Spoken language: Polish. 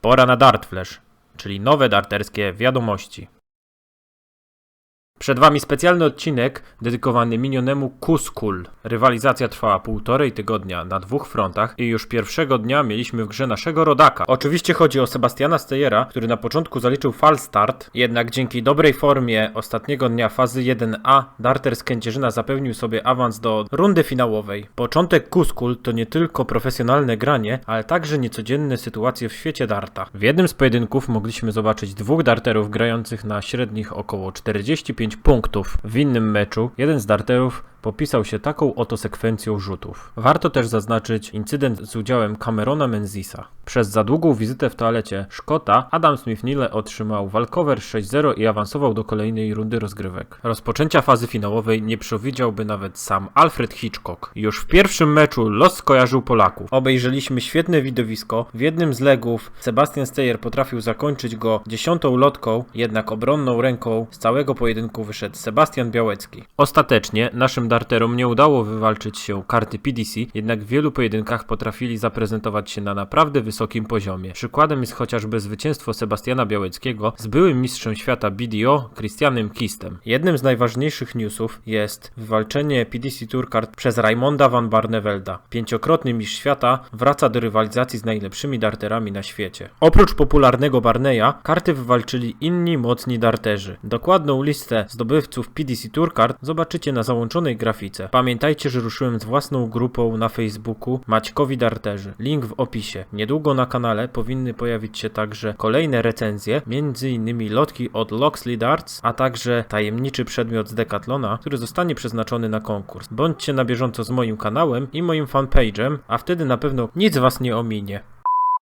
Pora na Dart Flash, czyli nowe darterskie wiadomości. Przed Wami specjalny odcinek dedykowany minionemu Kuskul. Rywalizacja trwała półtorej tygodnia na dwóch frontach i już pierwszego dnia mieliśmy w grze naszego rodaka. Oczywiście chodzi o Sebastiana Steyera, który na początku zaliczył fal start, jednak dzięki dobrej formie ostatniego dnia fazy 1A Darter z Kędzierzyna zapewnił sobie awans do rundy finałowej. Początek Kuskul to nie tylko profesjonalne granie, ale także niecodzienne sytuacje w świecie darta. W jednym z pojedynków mogliśmy zobaczyć dwóch darterów grających na średnich około 45 punktów. W innym meczu jeden z darterów popisał się taką oto sekwencją rzutów. Warto też zaznaczyć incydent z udziałem Camerona Menzisa. Przez za długą wizytę w toalecie Szkota Adam Smith-Nile otrzymał walkover 6-0 i awansował do kolejnej rundy rozgrywek. Rozpoczęcia fazy finałowej nie przewidziałby nawet sam Alfred Hitchcock. Już w pierwszym meczu los skojarzył Polaków. Obejrzeliśmy świetne widowisko. W jednym z legów Sebastian Steyer potrafił zakończyć go dziesiątą lotką, jednak obronną ręką z całego pojedynku wyszedł Sebastian Białecki. Ostatecznie naszym darterom nie udało wywalczyć się karty PDC, jednak w wielu pojedynkach potrafili zaprezentować się na naprawdę wysokim poziomie. Przykładem jest chociażby zwycięstwo Sebastiana Białeckiego z byłym mistrzem świata BDO Christianem Kistem. Jednym z najważniejszych newsów jest wywalczenie PDC Tour kart przez Raimonda van Barnevelda. Pięciokrotny mistrz świata wraca do rywalizacji z najlepszymi darterami na świecie. Oprócz popularnego Barneya, karty wywalczyli inni mocni darterzy. Dokładną listę zdobywców PDC Tour kart zobaczycie na załączonej grafice. Pamiętajcie, że ruszyłem z własną grupą na Facebooku Maćkowi Darterzy. Link w opisie. Niedługo na kanale powinny pojawić się także kolejne recenzje, m.in. lotki od Loxley Darts, a także tajemniczy przedmiot z Decathlona, który zostanie przeznaczony na konkurs. Bądźcie na bieżąco z moim kanałem i moim fanpage'em, a wtedy na pewno nic was nie ominie.